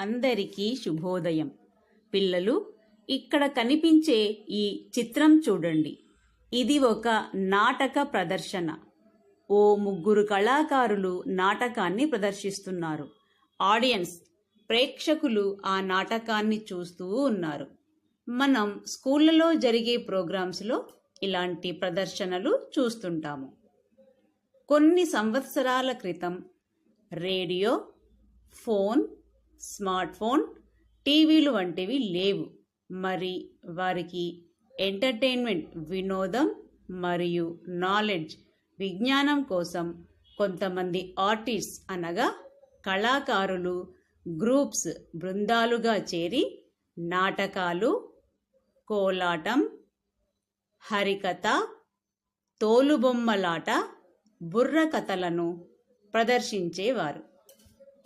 అందరికీ శుభోదయం. పిల్లలు ఇక్కడ కనిపించే ఈ చిత్రం చూడండి. ఇది ఒక నాటక ప్రదర్శన. ఓ ముగ్గురు కళాకారులు నాటకాన్ని ప్రదర్శిస్తున్నారు. ఆడియన్స్ ప్రేక్షకులు ఆ నాటకాన్ని చూస్తూ ఉన్నారు. మనం స్కూళ్ళలో జరిగే ప్రోగ్రామ్స్లో ఇలాంటి ప్రదర్శనలు చూస్తుంటాము. కొన్ని సంవత్సరాల క్రితం రేడియో ఫోన్ స్మార్ట్ ఫోన్ టీవీలు వంటివి లేవు. మరి వారికి ఎంటర్టైన్మెంట్ వినోదం మరియు నాలెడ్జ్ విజ్ఞానం కోసం కొంతమంది ఆర్టిస్ట్ అనగా కళాకారులు గ్రూప్స్ బృందాలుగా చేరి నాటకాలు కోలాటం హరికథ తోలుబొమ్మలాట బుర్రకథలను ప్రదర్శించేవారు.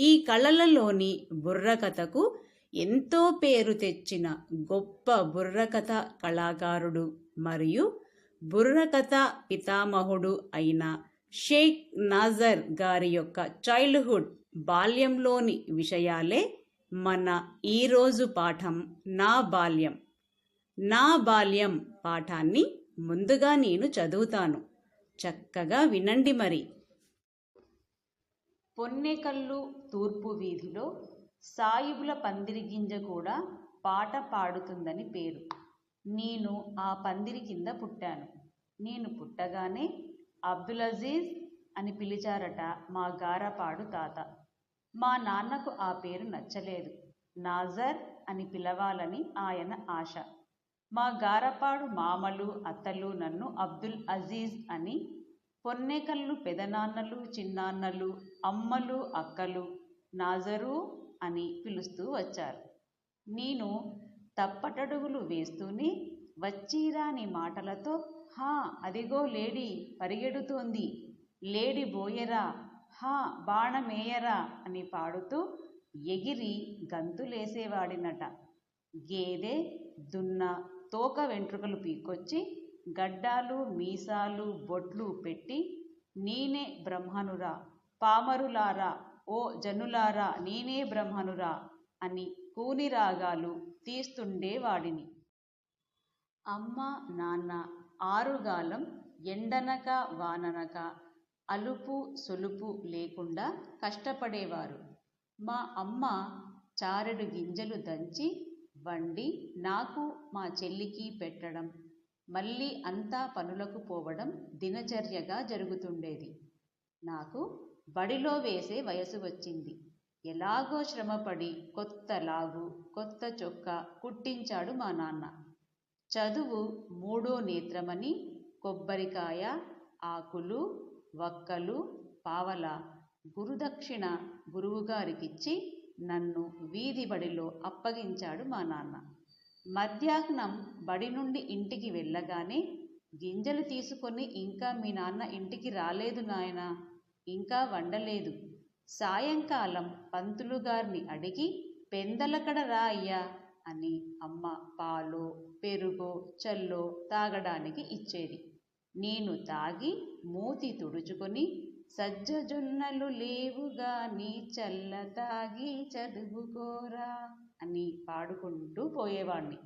ఈ కళలలోని బుర్రకథకు ఎంతో పేరు తెచ్చిన గొప్ప బుర్రకథ కళాకారుడు మరియు బుర్రకథ పితామహుడు అయిన షేక్ నాజర్ గారి యొక్క చైల్డ్హుడ్ బాల్యంలోని విషయాలే మన ఈరోజు పాఠం నా బాల్యం. నా బాల్యం పాఠాన్ని ముందుగా నేను చదువుతాను. చక్కగా వినండి మరి. పొన్నేకల్లు తూర్పు వీధిలో సాయిబుల పందిరి గింజ కూడా పాట పాడుతుందని పేరు. నేను ఆ పందిరి కింద పుట్టాను. నేను పుట్టగానే అబ్దుల్ అజీజ్ అని పిలిచారట మా గారపాడు తాత. మా నాన్నకు ఆ పేరు నచ్చలేదు. నాజర్ అని పిలవాలని ఆయన ఆశ. మా గారపాడు మామలు అత్తలు నన్ను అబ్దుల్ అజీజ్ అని పొన్నెకల్లు పెదనాన్నలు చిన్నాన్నలు అమ్మలు అక్కలు నాజరు అని పిలుస్తూ వచ్చారు. నేను తప్పటడుగులు వేస్తూనే వచ్చిరాని మాటలతో హా అదిగో లేడీ పరిగెడుతోంది. లేడి బోయరా. హా బాణమేయరా అని పాడుతూ ఎగిరి గంతులేసేవాడినట. గేదె దున్న తోక వెంట్రుకలు పీకొచ్చి గడ్డాలు మీసాలు బొట్లు పెట్టి నేనే బ్రహ్మనురా పామరులారా ఓ జనులారా నేనే బ్రహ్మనురా అని కూని రాగాలు తీస్తుండేవాడిని. అమ్మ నాన్న ఆరుగాలం ఎండనక వాననక అలుపు సొలుపు లేకుండా కష్టపడేవారు. మా అమ్మ చారెడు గింజలు దంచి వండి నాకు మా చెల్లికి పెట్టడం మళ్ళీ అంతా పనులకు పోవడం దినచర్యగా జరుగుతుండేది. నాకు బడిలో వేసే వయసు వచ్చింది. ఎలాగో శ్రమపడి కొత్త లాగు కొత్త చొక్కా కుట్టించాడు మా నాన్న. చదువు మూడో నేత్రమని కొబ్బరికాయ ఆకులు వక్కలు పావల గురుదక్షిణ గురువుగారికిచ్చి నన్ను వీధి బడిలో అప్పగించాడు మా నాన్న. మధ్యాహ్నం బడి నుండి ఇంటికి వెళ్ళగానే గింజలు తీసుకొని ఇంకా మీ నాన్న ఇంటికి రాలేదు నాయనా ఇంకా వండలేదు. సాయంకాలం పంతులు గారిని అడిగి పెందలకడ రా అయ్యా అని అమ్మ పాలో పెరుగో చల్లో తాగడానికి ఇచ్చేది. నేను తాగి మూతి తుడుచుకొని సజ్జజొన్నలు లేవుగా నీ చల్ల తాగి చదువుకోరా అని పాడుకుంటూ పోయేవాణ్ణి.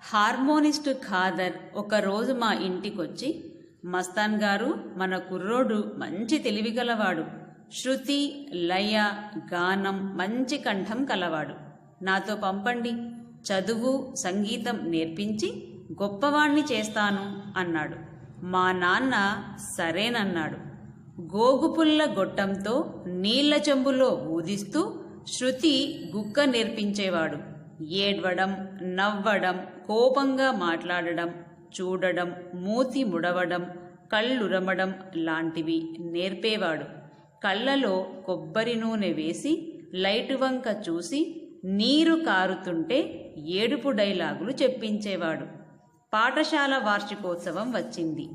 హార్మోనిస్ట్ ఖాదర్ ఒకరోజు మా ఇంటికొచ్చి మస్తాన్ గారు మన కుర్రోడు మంచి తెలివిగలవాడు. శృతి లయ గానం మంచి కంఠం కలవాడు. నాతో పంపండి చదువు సంగీతం నేర్పించి గొప్పవాణ్ణి చేస్తాను అన్నాడు. మా నాన్న సరేనన్నాడు. గోగుపుల్ల గొట్టంతో నీళ్ళ చెంబులో ఊదిస్తూ శృతి గుక్క నేర్పించేవాడు. ఏడ్వడం నవ్వడం కోపంగా మాట్లాడడం చూడడం మూతి ముడవడం కళ్ళురమడం లాంటివి నేర్పేవాడు. కళ్ళలో కొబ్బరి నూనె వేసి లైటు వంక చూసి నీరు కారుతుంటే ఏడుపు డైలాగులు చెప్పించేవాడు. పాఠశాల వార్షికోత్సవం వచ్చింది.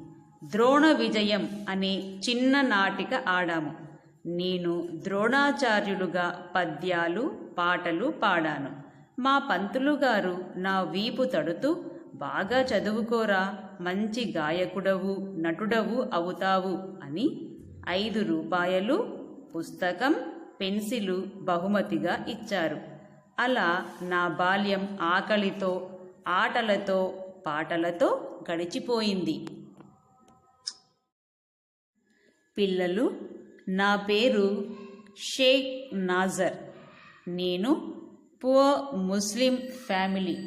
ద్రోణ విజయం అనే చిన్న నాటిక ఆడాము. నేను ద్రోణాచార్యులుగా పద్యాలు పాటలు పాడాను. మా పంతులు గారు నా వీపు తడుతూ బాగా చదువుకోరా మంచి గాయకుడవు నటుడవు అవుతావు అని ఐదు రూపాయలు పుస్తకం పెన్సిలు బహుమతిగా ఇచ్చారు. అలా నా బాల్యం ఆకలితో ఆటలతో పాటలతో గడిచిపోయింది. పిల్లలు నా పేరు షేక్ నాజర్. నేను పువర్ ముస్లిం ఫ్యామిలీ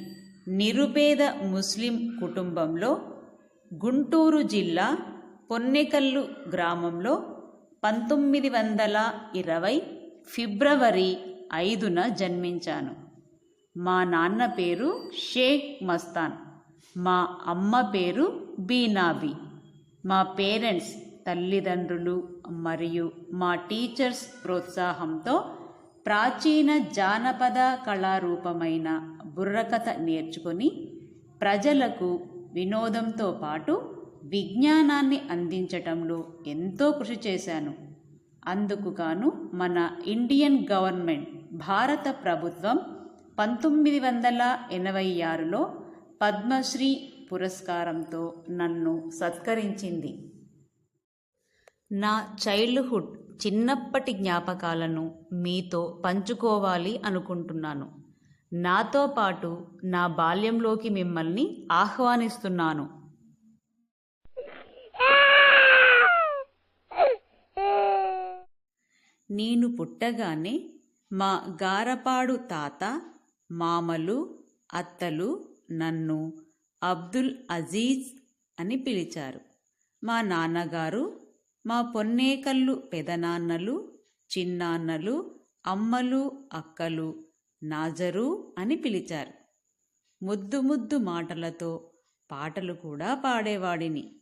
నిరుపేద ముస్లిం కుటుంబంలో గుంటూరు జిల్లా పొన్నెకల్లు గ్రామంలో పంతొమ్మిది వందల ఇరవై ఫిబ్రవరి ఐదున జన్మించాను. మా నాన్న పేరు షేక్ మస్తాన్. మా అమ్మ పేరు బీనాబీ మా పేరెంట్స్ తల్లిదండ్రులు మరియు మా టీచర్స్ ప్రోత్సాహంతో ప్రాచీన జానపద కళారూపమైన బుర్రకథ నేర్చుకొని ప్రజలకు వినోదంతో పాటు విజ్ఞానాన్ని అందించటంలో ఎంతో కృషి చేశాను. అందుకు గాను మన ఇండియన్ గవర్నమెంట్ భారత ప్రభుత్వం పంతొమ్మిది వందల ఎనభై ఆరులో పద్మశ్రీ పురస్కారంతో నన్ను సత్కరించింది. నా చైల్డ్హుడ్ చిన్నప్పటి జ్ఞాపకాలను మీతో పంచుకోవాలి అనుకుంటున్నాను. నాతో పాటు నా బాల్యంలోకి మిమ్మల్ని ఆహ్వానిస్తున్నాను. నేను పుట్టగానే మా గారపాడు తాత మామలు అత్తలు నన్ను అబ్దుల్ అజీజ్ అని పిలిచారు. మా నాన్నగారు మా పొన్నేకల్లు పెదనాన్నలు చిన్నాన్నలు అమ్మలు అక్కలు నాజరు అని పిలిచారు. ముద్దు ముద్దు మాటలతో పాటలు కూడా పాడేవాడిని.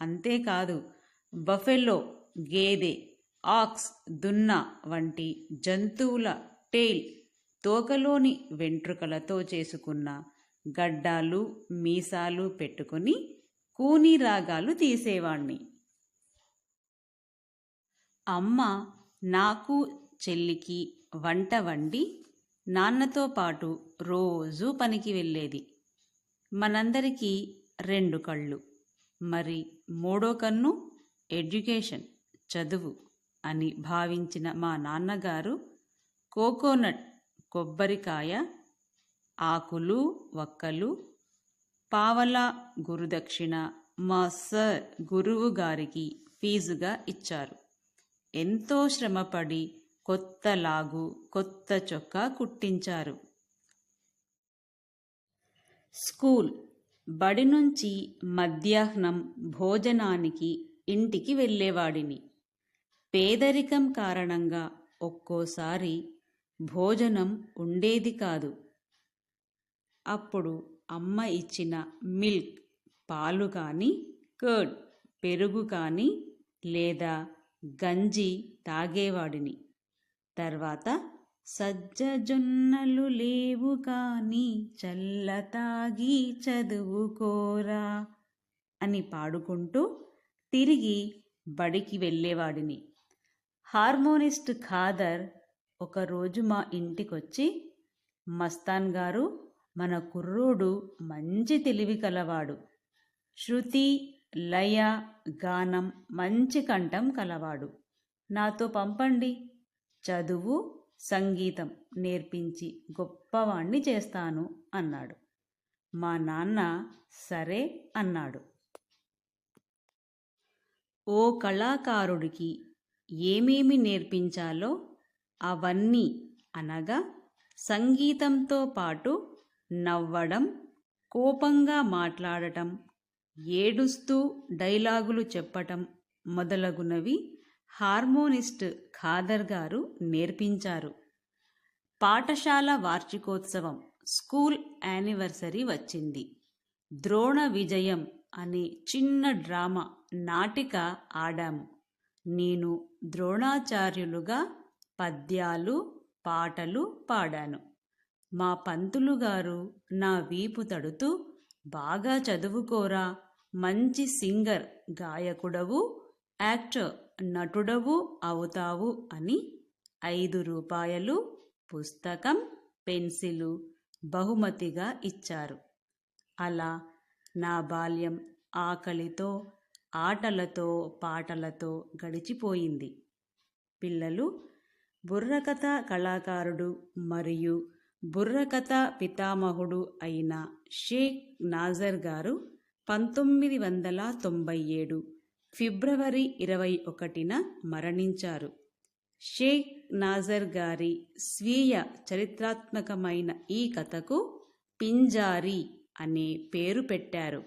అంతేకాదు బఫెలో గేదె ఆక్స్ దున్న వంటి జంతువుల టెయిల్ తోకలోని వెంట్రుకలతో చేసుకున్న గడ్డాలు మీసాలు పెట్టుకుని కూని రాగాలు తీసేవాణ్ణి. అమ్మ నాకు చెల్లికి వంట వండి నాన్నతో పాటు రోజూ పనికి వెళ్ళేది. మనందరికీ రెండు కళ్ళు మరి మూడో కన్ను ఎడ్యుకేషన్ చదువు అని భావించిన మా నాన్నగారు కోకోనట్ కొబ్బరికాయ ఆకులు వక్కలు పావలా గురుదక్షిణ మా సర్ గురువు గారికి ఫీజుగా ఇచ్చారు. ఎంతో శ్రమపడి కొత్త లాగు కొత్త చొక్కా కుట్టించారు. స్కూల్ బడి నుంచి మధ్యాహ్నం భోజనానికి ఇంటికి వెళ్ళేవాడిని. పేదరికం కారణంగా ఒక్కోసారి భోజనం ఉండేది కాదు. అప్పుడు అమ్మ ఇచ్చిన మిల్క్ పాలు కానీ కర్డ్ పెరుగు కానీ లేదా గంజి తాగేవాడిని. తర్వాత సజ్జజొన్నలు లేవు కానీ చల్ల తాగి చదువుకోరా అని పాడుకుంటూ తిరిగి బడికి వెళ్ళేవాడిని. హార్మోనిస్ట్ ఖాదర్ ఒకరోజు మా ఇంటికొచ్చి మస్తాన్ గారు మన కుర్రోడు మంచి తెలివి కలవాడు. శృతి లయ గానం మంచి కంఠం కలవాడు. నాతో పంపండి. చదువు సంగీతం నేర్పించి గొప్పవాణ్ణి చేస్తాను అన్నాడు. మా నాన్న సరే అన్నాడు. ఓ కళాకారుడికి ఏమేమి నేర్పించాలో అవన్నీ అనగా సంగీతంతో పాటు నవ్వడం కోపంగా మాట్లాడటం ఏడుస్తూ డైలాగులు చెప్పటం మొదలగునవి హార్మోనిస్ట్ ఖాదర్ గారు నేర్పించారు. పాఠశాల వార్షికోత్సవం స్కూల్ యానివర్సరీ వచ్చింది. ద్రోణ విజయం అనే చిన్న డ్రామా నాటిక ఆడాము. నేను ద్రోణాచార్యులుగా పద్యాలు పాటలు పాడాను. మా పంతులు గారు నా వీపు తడుతూ బాగా చదువుకోరా మంచి సింగర్ గాయకుడవు యాక్టర్ నటుడవు అవుతావు అని ఐదు రూపాయలు పుస్తకం పెన్సిలు బహుమతిగా ఇచ్చారు. అలా నా బాల్యం ఆకలితో ఆటలతో పాటలతో గడిచిపోయింది. పిల్లలు బుర్రకథ కళాకారుడు మరియు బుర్రకథ పితామహుడు అయిన షేక్ నాజర్ గారు పంతొమ్మిది వందల తొంభై ఏడు ఫిబ్రవరి ఇరవై ఒకటిన మరణించారు. షేక్ నాజర్ గారి స్వీయ చరిత్రాత్మకమైన ఈ కథకు పింజారి అనే పేరు పెట్టారు.